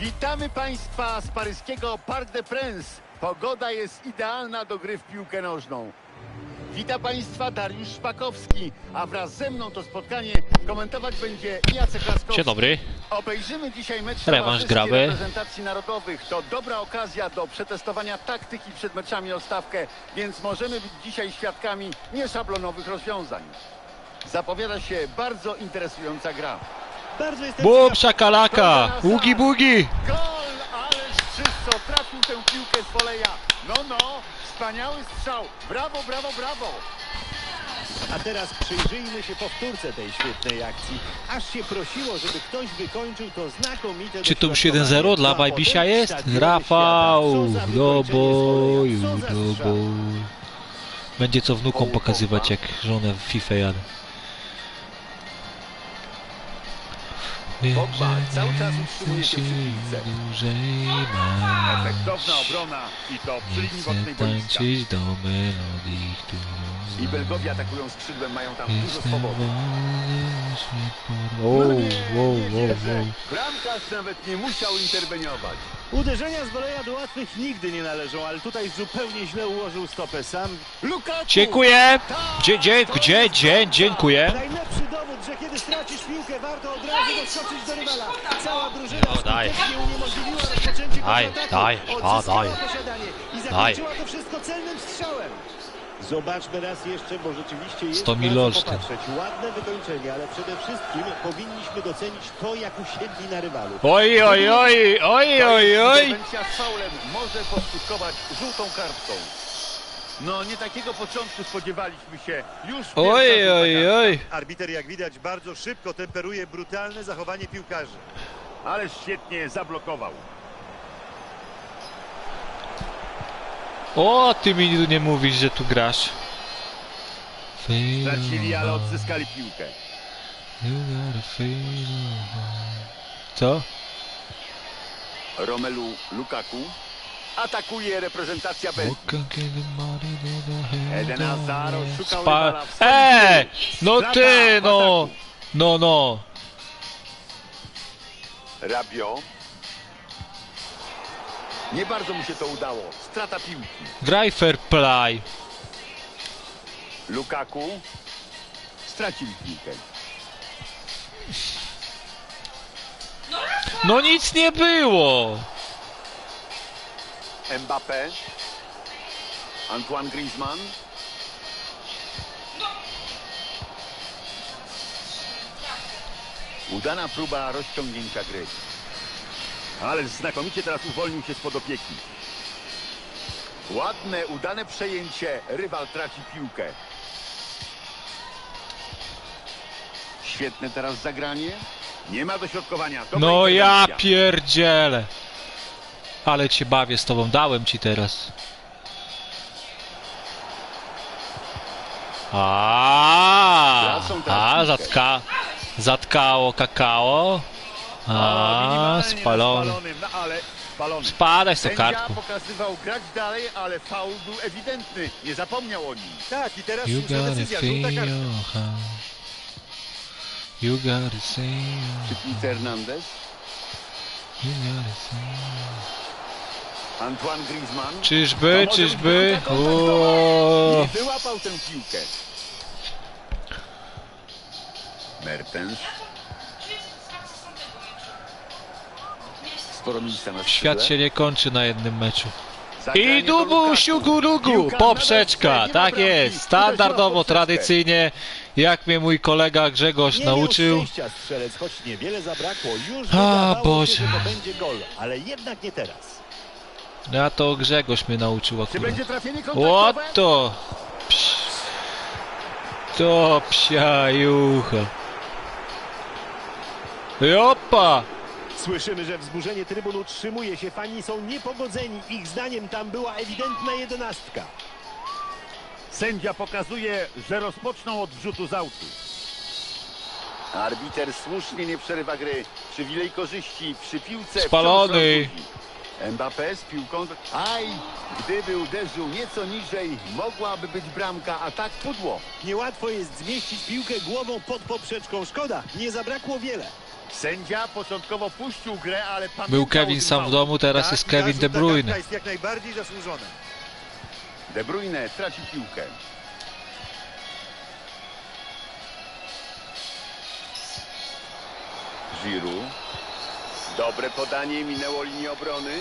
Witamy Państwa z paryskiego Parc des Princes. Pogoda jest idealna do gry w piłkę nożną. Witam Państwa Dariusz Szpakowski, a wraz ze mną to spotkanie komentować będzie Jacek Laskowski. Dzień dobry. Obejrzymy dzisiaj mecz Rewanż reprezentacji narodowych. To dobra okazja do przetestowania taktyki przed meczami o stawkę, więc możemy być dzisiaj świadkami nieszablonowych rozwiązań. Zapowiada się bardzo interesująca gra. Bum, szakalaka! Ugi bugi! Gol! Ależ czysto trafił tę piłkę z woleja. No, no, wspaniały strzał. Brawo, brawo, brawo. a teraz przyjrzyjmy się powtórce tej świetnej akcji. Aż się prosiło, żeby ktoś wykończył to znakomite Czy to już dośrodkowanie. 1-0 dla Bajbisia jest? Rafał! Do boju, do boju. Będzie co wnukom pokazywać, jak żonę w FIFA jadę. Pogba cały czas utrzymuje się przy piłce. Efektowna obrona i to przy linii bocznej boiska. do melodii, którą I. Belgowie atakują skrzydłem, mają tam dużo swobody. Wow, wow, wierzę. wow. Bramkarz nawet nie musiał interweniować. Uderzenia z woleja do łatwych nigdy nie należą, ale tutaj zupełnie źle ułożył stopę sam. Lukaku! Dziękuję! Tak, Dzie, dzie, gdzie, jest dzie, bramka. dziękuję. Najlepszy dowód, że kiedy stracisz piłkę, warto od razu doskoczyć do rywala. Cała drużyna No, daj. skutecznie uniemożliwiła rozpoczęcie Daj, daj, a, daj. posiadanie i Daj. zakończyła to wszystko celnym strzałem. Zobaczmy raz jeszcze, bo rzeczywiście jest 100 na mil co Olsztyn. popatrzeć. Ładne wykończenie, ale przede wszystkim powinniśmy docenić to, jak usiedli na rywalu. Oj, oj, oj, oj, oj, oj. Interwencja z faulem może poskutkować żółtą kartką. No, nie takiego początku spodziewaliśmy się. Już Oj, oj, oj. Arbiter, jak widać, bardzo szybko temperuje brutalne zachowanie piłkarzy. Ale świetnie zablokował. O, ty mi tu nie mówisz, że tu grasz. Stracili, ale odzyskali piłkę. Co? Romelu Lukaku. Atakuje reprezentacja Belgii. Eden Hazard szukał Spa... Eee! No ty, no! ataku. No, no. Rabio. Nie bardzo mu się to udało. Strata piłki. Fair play. Lukaku. Stracili piłkę. No nic nie było. Mbappé. Antoine Griezmann. Udana próba rozciągnięcia gry. Ale znakomicie teraz uwolnił się spod opieki. Ładne, udane przejęcie. Rywal traci piłkę. Świetne teraz zagranie. Nie ma dośrodkowania. Dobra No ja pierdzielę. Ale cię bawię z tobą, dałem ci teraz. A, zatka, zatkało kakao. A, spalony. spalony, no. Spadaj z tą Sędzia kartką. pokazywał grać dalej, ale faul był ewidentny. Nie zapomniał o nim. Tak, i teraz You słuszna decyzja, żółta kartka. You gotta say Hernandez. you gotta say. Czyżby, czyżby? być bramka kontaktowa. O, Nie wyłapał tę piłkę. Mertens. Sporo miejsca na Świat się nie kończy na jednym meczu. I dubu, siugurugu, poprzeczka, tak jest, standardowo, tradycyjnie, jak mnie mój kolega Grzegorz nauczył. A, Boże. Się, że to Grzegorz mnie nauczył Czy akurat. What to? Psz. To psia jucha. Jopa! Słyszymy, że wzburzenie trybun utrzymuje się. Fani są niepogodzeni. Ich zdaniem tam była ewidentna jedenastka. Sędzia pokazuje, że rozpoczną od rzutu z autu. Arbiter słusznie nie przerywa gry. Przywilej korzyści przy piłce. Spalony. Mbappé z piłką. Aj! Gdyby uderzył nieco niżej, mogłaby być bramka, a tak pudło. Niełatwo jest zmieścić piłkę głową pod poprzeczką. Szkoda, nie zabrakło wiele. Sędzia początkowo puścił grę, ale pamiętał Był Kevin sam w domu, teraz Tak, jest Kevin De Bruyne. jest jak najbardziej zasłużona. De Bruyne traci piłkę. Giroud. Dobre podanie, minęło linię obrony.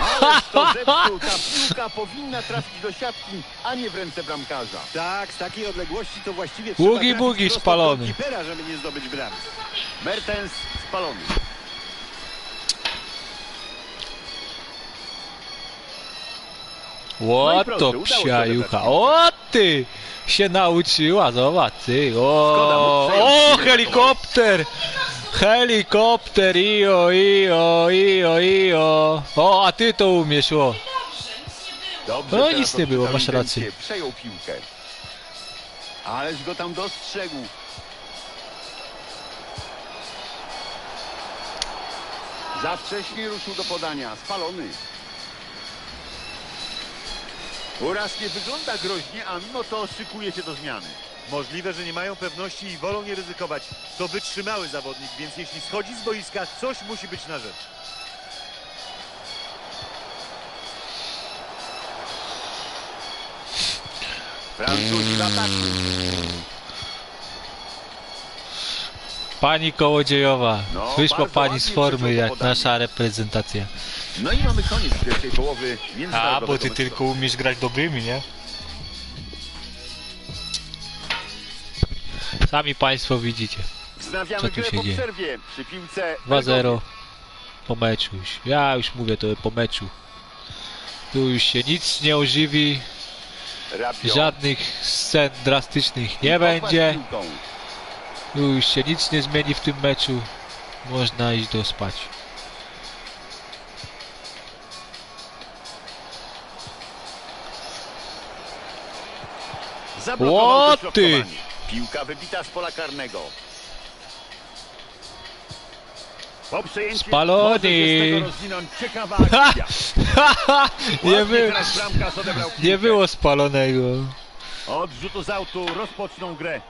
Ależ to zepsuł. Ta piłka powinna trafić do siatki, a nie w ręce bramkarza. Tak, z takiej odległości to właściwie Bugi, trzeba trafić bugi, prosto spalony. do golkipera, żeby nie zdobyć bramki. Mertens spalony. No i O proszę, to udało się psia odebrać jucha. O ty! Się nauczyła, zobacz ty. O, o helikopter! Helikopter, io, io, io, io. O, a ty to umiesz, o. Dobrze, No, nic nie było, masz rację. Przejął piłkę. Ależ go tam dostrzegł. Za wcześnie ruszył do podania. Spalony. Uraz nie wygląda groźnie, a mimo to szykuje się do zmiany. Możliwe, że nie mają pewności i wolą nie ryzykować. To wytrzymały zawodnik, więc jeśli schodzi z boiska, coś musi być na rzecz. Francuz w ataku. Pani Kołodziejowa. No, Wyszła pani z formy jak podanie. nasza reprezentacja. No i mamy koniec pierwszej połowy A, bo ty tylko umiesz grać dobrymi, nie? Sami państwo widzicie. Wznawiamy Co tu się po dzieje? przerwie przy piłce 2-0 po meczu już. Ja już mówię to po meczu. Tu już się nic nie ożywi, żadnych scen drastycznych nie będzie. Tu już się nic nie zmieni w tym meczu. Można iść do spać. Zablokował ty! Piłka wybita z pola karnego. Spalony. Ha! nie, by, nie było spalonego. Od rzutu z autu rozpoczną grę.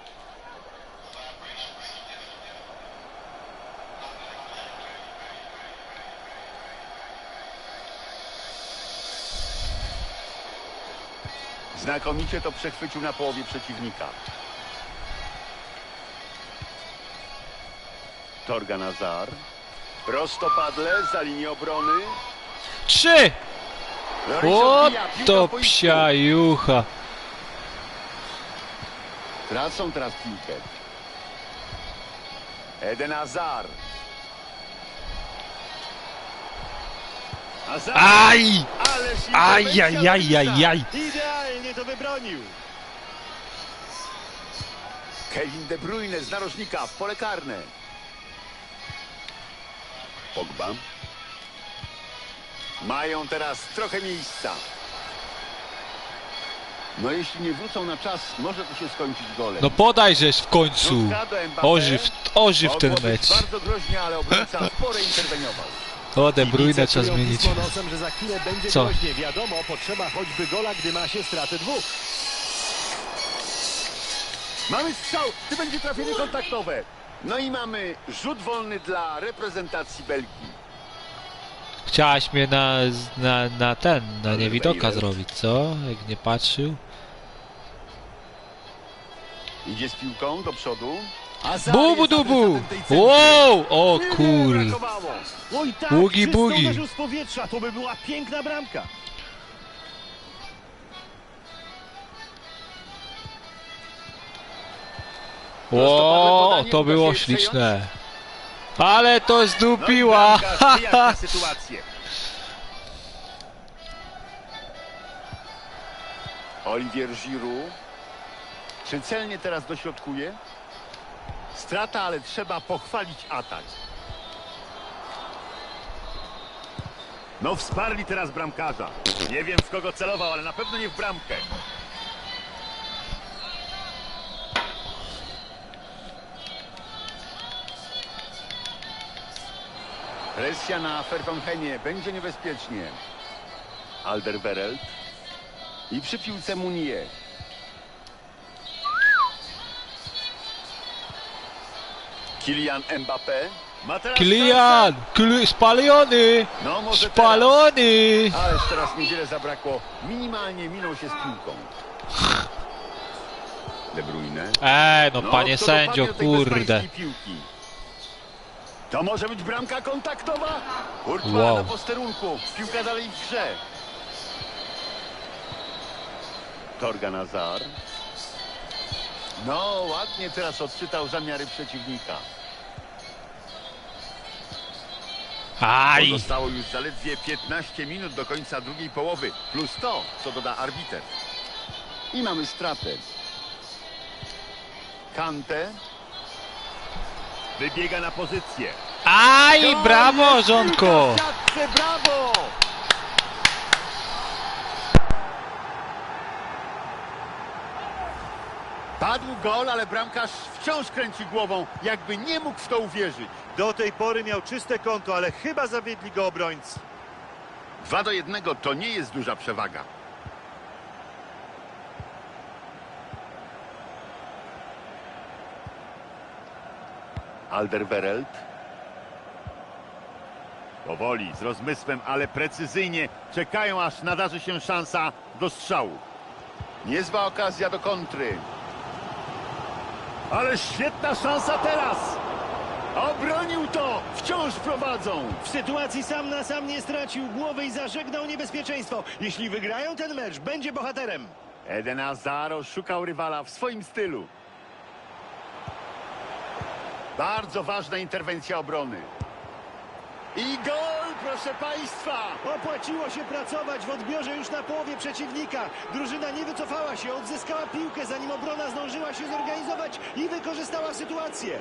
Znakomicie to przechwycił na połowie przeciwnika. Torgan Azar. Prostopadle za linię obrony. Trzy! O to psia jucha. Tracą teraz piłkę. Eden Azar. Azar. Aj! Ależ Aj, interwencja aj, aj, Lorisa. aj, aj. Idealnie to wybronił. Kevin De Bruyne z narożnika w pole karne. Pogba. Mają teraz trochę miejsca. No jeśli nie wrócą na czas, może to się skończyć golem. No podajżeś w końcu. Ożyw, ożyw ten mecz. Bardzo groźnie, ale obrońca sporo interweniował. O, De Bruyne trzeba zmienić. nosem, że za chwilę będzie Co? groźnie. Wiadomo, potrzeba choćby gola, gdy ma się straty dwóch. Mamy strzał, czy będzie trafienie kontaktowe. No i mamy rzut wolny dla reprezentacji Belgii. Chciałaś mnie na, na, na ten, na niewidoka zrobić, co? Jak nie patrzył. Idzie z piłką do przodu. Bubu dubu! Wow! O kur... Oj tak, Bugi, bugi. z powietrza. To by była piękna bramka. O, to było śliczne. Ale to No, zdupiła! sytuację. Olivier Giroud. Czy celnie teraz dośrodkuje? Strata, ale trzeba pochwalić atak. No wsparli teraz bramkarza. Nie wiem w kogo celował, ale na pewno nie w bramkę. Presja na Fertonhenie. Będzie niebezpiecznie. Alderweireld. I przy piłce Munier. Kylian Mbappé. Kylian! Kyli spalony! No może Spalony! teraz. Ależ teraz niewiele zabrakło. Minimalnie minął się z piłką. De Bruyne. Ej, no No, panie sędzio, kurde. To może być bramka kontaktowa? Courtois Wow. na posterunku. Piłka dalej w grze. Torgan Azar. No, ładnie teraz odczytał zamiary przeciwnika. Aj! Pozostało już zaledwie 15 minut do końca drugiej połowy, plus to, co doda arbiter. I mamy stratę. Kante. Wybiega na pozycję. Aj, brawo, żonko! Brawo! Padł gol, ale bramkarz wciąż kręci głową, jakby nie mógł w to uwierzyć. Do tej pory miał czyste konto, ale chyba zawiedli go obrońcy. 2 do 1 to nie jest duża przewaga. Alderweireld. Powoli, z rozmysłem, ale precyzyjnie czekają, aż nadarzy się szansa do strzału. Niezła okazja do kontry. Ale świetna szansa teraz! Obronił to! Wciąż prowadzą! W sytuacji sam na sam nie stracił głowy i zażegnał niebezpieczeństwo. Jeśli wygrają ten mecz, będzie bohaterem. Eden Azaro szukał rywala w swoim stylu. Bardzo ważna interwencja obrony. I gol, proszę Państwa! Opłaciło się pracować w odbiorze już na połowie przeciwnika. Drużyna nie wycofała się, odzyskała piłkę, zanim obrona zdążyła się zorganizować i wykorzystała sytuację.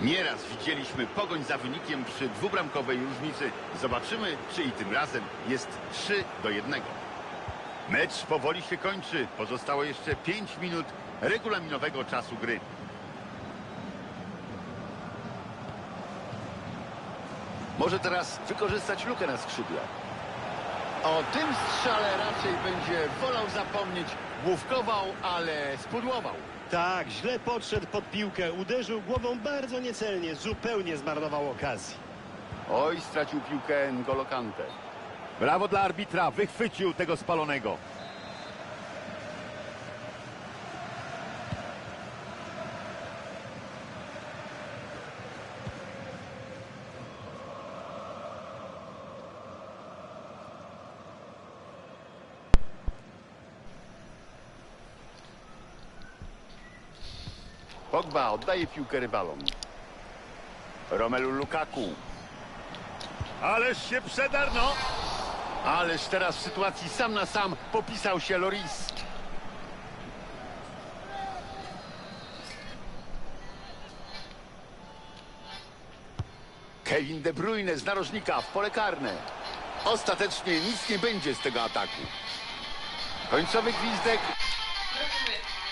Nieraz widzieliśmy pogoń za wynikiem przy dwubramkowej różnicy. Zobaczymy, czy i tym razem jest 3 do 1. Mecz powoli się kończy. Pozostało jeszcze 5 minut regulaminowego czasu gry. Może teraz wykorzystać lukę na skrzydle. O tym strzale raczej będzie wolał zapomnieć. Główkował, ale spudłował. Tak, źle podszedł pod piłkę, uderzył głową bardzo niecelnie, zupełnie zmarnował okazję. Oj, stracił piłkę N'Golo Kante. Brawo dla arbitra, wychwycił tego spalonego. Pogba oddaje piłkę rywalom. Romelu Lukaku. Ależ się przedarł, no! Ależ teraz w sytuacji sam na sam popisał się Loris. Kevin De Bruyne z narożnika w pole karne. Ostatecznie nic nie będzie z tego ataku. Końcowy gwizdek